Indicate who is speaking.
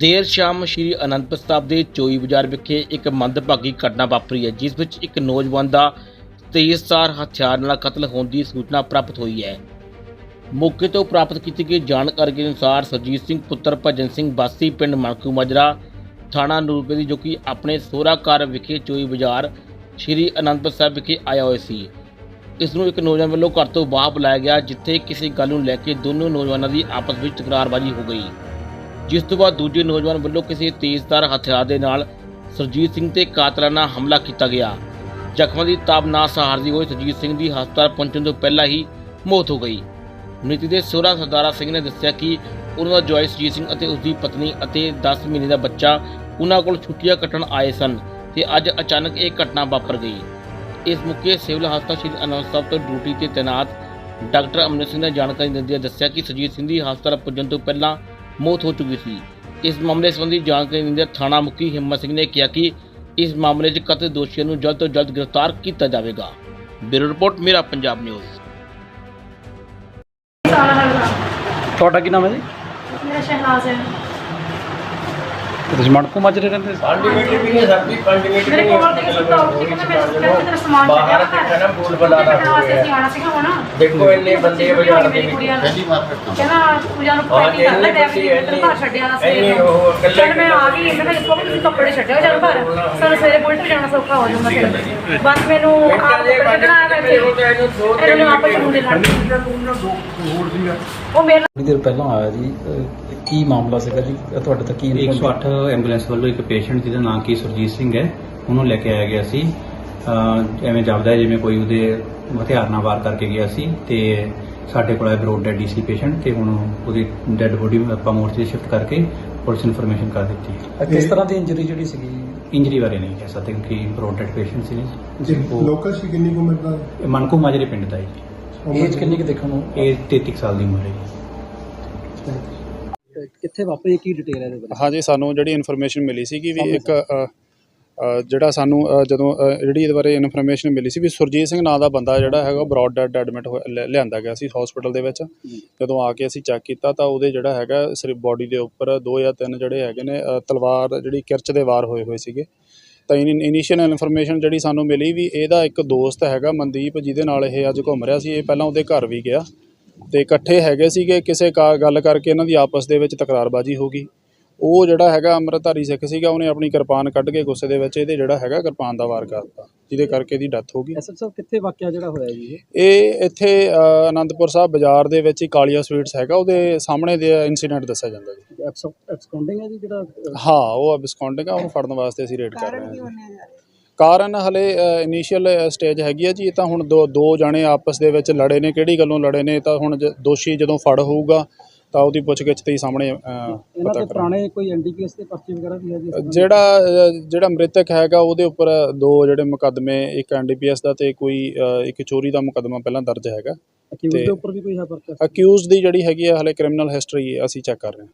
Speaker 1: ਦੇਰ ਸ਼ਾਮ ਸ਼੍ਰੀ ਅਨੰਦਪੁਰ ਸਾਹਿਬ ਦੇ ਚੋਈ ਬਾਜ਼ਾਰ ਵਿਖੇ ਇੱਕ ਮੰਦਭਾਗੀ ਘਟਨਾ ਵਾਪਰੀ ਹੈ, ਜਿਸ ਵਿੱਚ ਇੱਕ ਨੌਜਵਾਨ ਦਾ ਤੇਜ਼ਧਾਰ ਹਥਿਆਰ ਨਾਲ ਕਤਲ ਹੋਣ ਦੀ ਸੂਚਨਾ ਪ੍ਰਾਪਤ ਹੋਈ ਹੈ। ਮੌਕੇ ਤੋਂ ਪ੍ਰਾਪਤ ਕੀਤੀ ਗਈ ਜਾਣਕਾਰੀ ਦੇ ਅਨੁਸਾਰ ਸਰਜੀਤ ਸਿੰਘ, ਪੁੱਤਰ ਭਜਨ ਸਿੰਘ ਬਾਸੀ ਪਿੰਡ ਮਣਕੂ ਮਜਰਾ ਥਾਣਾ ਨੂਰਪੁਰੀ ਜੋ ਕਿ ਆਪਣੇ ਸੋਹਰਾ ਘਰ ਵਿਖੇ ਚੋਈ ਬਾਜ਼ਾਰ ਸ਼੍ਰੀ ਅਨੰਦਪੁਰ ਸਾਹਿਬ ਵਿਖੇ ਆਇਆ ਹੋਇਆ ਸੀ। ਇਸ ਨੂੰ ਇੱਕ ਨੌਜਵਾਨ ਵੱਲੋਂ ਘਰ ਤੋਂ ਬਾਹਰ ਬੁਲਾਇਆ ਗਿਆ, ਜਿੱਥੇ ਕਿਸੇ ਗੱਲ ਨੂੰ ਲੈ ਕੇ ਦੋਨੋਂ ਨੌਜਵਾਨਾਂ ਦੀ ਆਪਸ ਵਿੱਚ ਤਕਰਾਰਬਾਜ਼ੀ ਹੋ ਗਈ। ਜਿਸ ਤੋਂ ਬਾਅਦ ਦੂਜੇ ਨੌਜਵਾਨ ਵੱਲੋਂ ਕਿਸੇ ਤੇਜ਼ਧਾਰ ਹਥਿਆਰ ਦੇ ਨਾਲ ਸਰਜੀਤ ਸਿੰਘ ਤੇ ਕਾਤਲਾਨਾ ਹਮਲਾ ਕੀਤਾ ਗਿਆ। ਜ਼ਖਮਾਂ ਦੀ ਤਾਬ ਨਾ ਸਹਾਰਦੀ ਹੋਈ ਸਰਜੀਤ ਸਿੰਘ ਦੀ ਹਸਪਤਾਲ ਪਹੁੰਚਣ ਤੋਂ ਪਹਿਲਾਂ ਹੀ ਮੌਤ ਹੋ ਗਈ। ਮ੍ਰਿਤਕ ਦੇ ਸੋਹਰਾ ਸਰਦਾਰਾ ਸਿੰਘ ਨੇ ਦੱਸਿਆ ਕਿ ਉਹਨਾਂ ਦਾ ਜੋਇਸ ਸਰਜੀਤ ਸਿੰਘ ਅਤੇ ਉਸ ਦੀ ਪਤਨੀ ਅਤੇ 10 ਮਹੀਨੇ ਦਾ ਬੱਚਾ ਉਹਨਾਂ ਕੋਲ ਛੁੱਟੀਆਂ ਕੱਟਣ ਆਏ ਸਨ ਤੇ ਅੱਜ ਅਚਾਨਕ ਇਹ ਘਟਨਾ ਵਾਪਰ ਗਈ। ਇਸ ਮੌਕੇ ਸਿਵਲ ਹਸਪਤਾਲ ਸ਼੍ਰੀ ਅਨੰਦ ਸਾਹਿਬ ਤੋਂ ਡਿਊਟੀ ਤੇ ਤੈਨਾਤ ਡਾਕਟਰ ਅਮਰਿਤ ਸਿੰਘ ਨੇ ਜਾਣਕਾਰੀ ਦਿੰਦਿਆਂ ਦੱਸਿਆ ਕਿ ਸਰਜੀਤ ਸਿੰਘ ਦੀ ਹਸਪਤਾਲ ਪੁੱਜਣ ਤੋਂ ਪਹਿਲਾਂ ਮੌਤ ਹੋ ਚੁੱਕੀ ਸੀ। ਇਸ ਮਾਮਲੇ ਸੰਬੰਧੀ ਜਾਣਕਾਰੀ ਦਿੰਦਿਆਂ ਥਾਣਾ ਮੁਖੀ ਹਿੰਮਤ ਸਿੰਘ ਨੇ ਕਿਹਾ ਕਿ ਇਸ ਮਾਮਲੇ 'ਚ ਕਤਲ ਦੋਸ਼ੀਆਂ ਨੂੰ ਜਲਦ ਤੋਂ ਜਲਦ ਗ੍ਰਿਫਤਾਰ ਕੀਤਾ ਜਾਵੇਗਾ। ਬਿਊਰੋ ਰਿਪੋਰਟ ਮੇਰਾ ਪੰਜਾਬ ਨਿਊਜ਼।
Speaker 2: ਤੁਹਾਡਾ ਕੀ ਨਾਮ ਹੈ ਜੀ?
Speaker 3: ਮੇਰਾ ਸ਼ਹਿਨਾਜ਼ ਹੈ।
Speaker 2: ਤੁਸੀਂ ਮਣਕੂ ਮਾਜਰੇ ਰਹਿੰਦੇ ਸੀ?
Speaker 4: ਮਿੰਟ ਵੀ ਨਹੀਂ ਸਕਦੀ ਵੀ
Speaker 3: ਮੇਰੇ ਕੋਲ ਦੇ ਸੁੱਤਾ ਉੱਠ ਕੇ ਮੈਂ ਮੈਂ ਤੇਰਾ ਸਮਾਨ
Speaker 4: ਬਾਹਰ
Speaker 3: ਚੱਕਿਆ
Speaker 4: ਦੇਖਣਾ ਬੋਲ ਬੁਲਾਣਾ
Speaker 3: ਵਾਸਤੇ ਅਸੀਂ ਆਣਾ ਸੀਗਾ ਹੁਣ।
Speaker 4: ਦੇਖੋ ਇੰਨੇ ਬੰਦੇ ਬਾਜ਼ਾਰ ਦੇ ਵਿੱਚ
Speaker 3: ਪਹਿਲੀ ਵਾਰ ਕਹਿੰਦਾ ਪੂਜਾ ਨੂੰ
Speaker 4: ਹਾਂ,
Speaker 3: ਪੈਕਿੰਗ ਕਰ ਲੈ ਡੈਵੀ ਤੈਨੂੰ ਘਰ ਛੱਡਿਆ
Speaker 4: ਇਕੱਲੇ
Speaker 3: ਚੱਲ ਮੈਂ ਆ ਗਈ ਇਹਨਾਂ ਨੇ ਦੇਖੋ ਵੀ ਤੁਸੀਂ ਕੱਪੜੇ ਛੱਡਿਓ ਜਦ ਘਰ। ਸਾਨੂੰ ਸਵੇਰੇ ਬੁਲਟ ਜਾਣਾ ਸੌਖਾ ਹੋ ਜਾਊਗਾ ਫਿਰ। ਬਸ ਮੈਨੂੰ ਆਪ ਕੱਢਣਾ ਆਇਆ
Speaker 4: ਕੇ ਤਾਂ ਇਹਨੂੰ
Speaker 3: ਆਪਸ
Speaker 4: ਮਿੰਟ
Speaker 3: ਮੁੰਡੇ ਲੜ ਉਹ ਮੇਰੇ
Speaker 2: ਥੋੜੀ ਦੇਰ ਪਹਿਲਾਂ ਆਇਆ ਜੀ? ਕੀ ਮਾਮਲਾ ਸੀਗਾ ਜੀ? ਤੁਹਾਡੇ ਤੱਕ ਕੀ
Speaker 5: 108 ਐਂਬੂਲੈਂਸ ਵੱਲੋਂ ਇੱਕ ਪੇਸ਼ੈਂਟ ਜਿਹਦਾ ਨਾਮ ਕੀ ਸੁਰਜੀਤ ਸਿੰਘ ਹੈ ਉਹਨੂੰ ਲੈ ਕੇ ਆਇਆ ਗਿਆ ਸੀ। ਐਵੇਂ ਜਾਪਦਾ ਹੈ ਜਿਵੇਂ ਕੋਈ ਉਹਦੇ ਹਥਿਆਰ ਨਾਲ ਵਾਰ ਕਰਕੇ ਗਿਆ ਸੀ ਤੇ ਸਾਡੇ ਕੋਲ ਆਇਆ ਬਰੋਡ ਡੈਡ ਡੀਸੀ ਪੇਸ਼ੈਂਟ ਤੇ ਹੁਣ ਉਹਦੀ ਡੈੱਡ ਬੋਡੀ ਆਪਾਂ ਮੋਰਚੇ ਸ਼ਿਫਟ ਕਰਕੇ ਪੁਲਿਸ ਇਨਫੋਰਮੇਸ਼ਨ ਕਰ ਦਿੱਤੀ
Speaker 2: ਅਹ ਕਿਸ ਤਰ੍ਹਾਂ ਦੀ ਇੰਜਰੀ ਜਿਹੜੀ ਸੀਗੀ?
Speaker 5: ਇੰਜਰੀ ਬਾਰੇ ਨਹੀਂ ਕਹਿ ਸਕਦੇ ਕਿ ਬਰੋਡ ਡੈਡ ਪੇਸ਼ੈਂਟ ਸੀ।
Speaker 6: ਜੀ ਲੋਕਲ ਸੀ ਕਿੰਨੀ ਕੁ ਉਮਰ ਦਾ?
Speaker 5: ਇਹ ਮਨਕੂ ਮਾਜਰੇ ਪਿੰਡ ਦਾ ਹੈ
Speaker 2: ਏਜ ਕਿੰਨੀ ਕੁ ਦੇਖਣ ਨੂੰ?
Speaker 5: ਇਹ 33 ਸਾਲ ਦੀ ਉਮਰ ਹੈ
Speaker 2: ਕਿੱਥੇ ਵਾਪਰੀ ਕੀ ਡਿਟੇਲ ਹੈ ਇਹਦੇ ਬਾਰੇ?
Speaker 7: ਹਾਂਜੀ ਸਾਨੂੰ ਜਿਹੜੀ ਇਨਫੋਰਮੇਸ਼ਨ ਮਿਲੀ ਸੀ ਕਿ ਵੀ ਇੱਕ ਜਿਹੜਾ ਸਾਨੂੰ ਜਦੋਂ ਜਿਹੜੀ ਇਹਦੇ ਬਾਰੇ ਇਨਫੋਰਮੇਸ਼ਨ ਮਿਲੀ ਸੀ ਵੀ ਸੁਰਜੀਤ ਸਿੰਘ ਨਾਂ ਦਾ ਬੰਦਾ ਜਿਹੜਾ ਹੈਗਾ ਬ੍ਰੌਡ ਡੈਡ ਐਡਮਿਟ ਲਿਆਂਦਾ ਗਿਆ ਸੀ ਹਸਪੀਟਲ ਦੇ ਵਿੱਚ। ਜਦੋਂ ਆ ਕੇ ਅਸੀਂ ਚੈੱਕ ਕੀਤਾ ਤਾਂ ਉਹਦੇ ਜਿਹੜਾ ਹੈਗਾ ਸਿਰ ਬੋਡੀ ਦੇ ਉੱਪਰ ਦੋ ਜਾਂ ਤਿੰਨ ਜਿਹੜੇ ਹੈਗੇ ਨੇ ਤਲਵਾਰ ਜਿਹੜੀ ਕਿਰਚ ਦੇ ਵਾਰ ਹੋਏ ਹੋਏ ਸੀਗੇ। ਤਾਂ ਇਨੀਸ਼ੀਅਲ ਇਨਫੋਰਮੇਸ਼ਨ ਜਿਹੜੀ ਸਾਨੂੰ ਮਿਲੀ ਵੀ ਇਹਦਾ ਇੱਕ ਦੋਸਤ ਹੈਗਾ ਮਨਦੀਪ ਜਿਹਦੇ ਨਾਲ ਇਹ ਅੱਜ ਘੁੰਮ ਰਿਹਾ ਸੀ ਇਹ ਪਹਿਲਾਂ ਉਹਦੇ ਘਰ ਵੀ ਗਿਆ। ਤੇ ਇਕੱਠੇ ਹੈਗੇ ਸੀਗੇ ਕਿਸੇ ਕਾ- ਗੱਲ ਕਰਕੇ ਇਹਨਾਂ ਦੀ ਆਪਸ ਦੇ ਵਿੱਚ ਤਕਰਾਰਬਾਜ਼ੀ ਹੋ ਗਈ। ਉਹ ਜਿਹੜਾ ਹੈਗਾ ਅੰਮ੍ਰਿਤਧਾਰੀ ਸਿੱਖ ਸੀਗਾ ਉਹਨੇ ਆਪਣੀ ਕਿਰਪਾਨ ਕੱਢ ਕੇ ਗੁੱਸੇ ਦੇ ਵਿੱਚ ਇਹਦੇ ਜਿਹੜਾ ਹੈਗਾ ਕਿਰਪਾਨ ਦਾ ਵਾਰ ਕਰਤਾ ਜਿਹਦੇ ਕਰਕੇ ਇਹਦੀ ਡੈਥ ਹੋ ਗਈ।
Speaker 2: ਐਸਐਫ ਸਾਹਿਬ ਕਿੱਥੇ ਵਾਕਿਆ ਜਿਹੜਾ ਹੋਇਆ ਜੀ ਇਹ?
Speaker 7: ਇਹ ਇੱਥੇ ਆਨੰਦਪੁਰ ਸਾਹਿਬ ਬਾਜ਼ਾਰ ਦੇ ਵਿੱਚ ਹੀ ਕਾਲੀਆ ਸਵੀਟਸ ਹੈਗਾ ਉਹਦੇ ਸਾਹਮਣੇ ਦੇ ਇਨਸੀਡੈਂਟ ਦੱਸਿਆ ਜਾਂਦਾ ਜੀ।
Speaker 2: ਐਬਸਕੌਂਡਿੰਗ ਹੈ ਜੀ ਜਿਹੜਾ?
Speaker 7: ਹਾਂ ਉਹ ਬਿਸਕੌਂਡਿੰਗ ਆ ਉਹਨੂੰ ਫੜਨ ਵਾਸਤੇ ਅਸੀਂ ਰੇਡ ਕਰ ਰਹੇ ਹਾਂ। ਕਾਰਨ ਹਲੇ ਇਨੀਸ਼ੀਅਲ ਸਟੇਜ ਹੈਗੀ ਹੈ ਜੀ ਇਹ ਤਾਂ ਹੁਣ ਦੋ ਦੋ ਜਾਣੇ ਆਪਸ ਦੇ ਵਿੱਚ ਲੜੇ ਨੇ ਕਿਹੜੀ ਗੱਲੋਂ ਲੜੇ ਨੇ ਤਾਂ ਹੁਣ ਦੋਸ਼ੀ ਜਦੋਂ ਫੜ ਹੋਊਗਾ ਤਾਂ ਉਹਦੀ ਪੁੱਛਗਿੱਛ ਤੇ ਹੀ ਸਾਹਮਣੇ ਪਤਾ
Speaker 2: ਦੇ
Speaker 7: ਕਰਾਂਗੇ
Speaker 2: ਪੁਰਾਣੇ ਕੋਈ ਐਨਡੀਪੀਐਸ ਦੇ ਪਰਚੇ ਵਗੈਰਾ ਵੀ ਹੈ ਜੀ?
Speaker 7: ਜਿਹੜਾ ਜਿਹੜਾ ਮ੍ਰਿਤਕ ਹੈਗਾ ਉਹਦੇ ਉੱਪਰ ਦੋ ਜਿਹੜੇ ਮੁਕੱਦਮੇ ਇੱਕ ਐਨਡੀਪੀਐਸ ਦਾ ਤੇ ਕੋਈ ਇੱਕ ਚੋਰੀ ਦਾ ਮੁਕੱਦਮਾ ਪਹਿਲਾਂ ਦਰਜ ਹੈਗਾ। ਤੇ-
Speaker 2: ਦੇ ਉੱਪਰ ਵੀ ਕੋਈ ਹੈ ਪਰਚਾ?
Speaker 7: ਅਕਿਊਜ਼ਡ ਦੀ ਜਿਹੜੀ ਹੈਗੀ ਆ ਹਲੇ ਕ੍ਰਿਮੀਨਲ ਹਿਸਟਰੀ ਅਸੀਂ ਚੈੱਕ ਕਰ ਰਹੇ ਹਾਂ।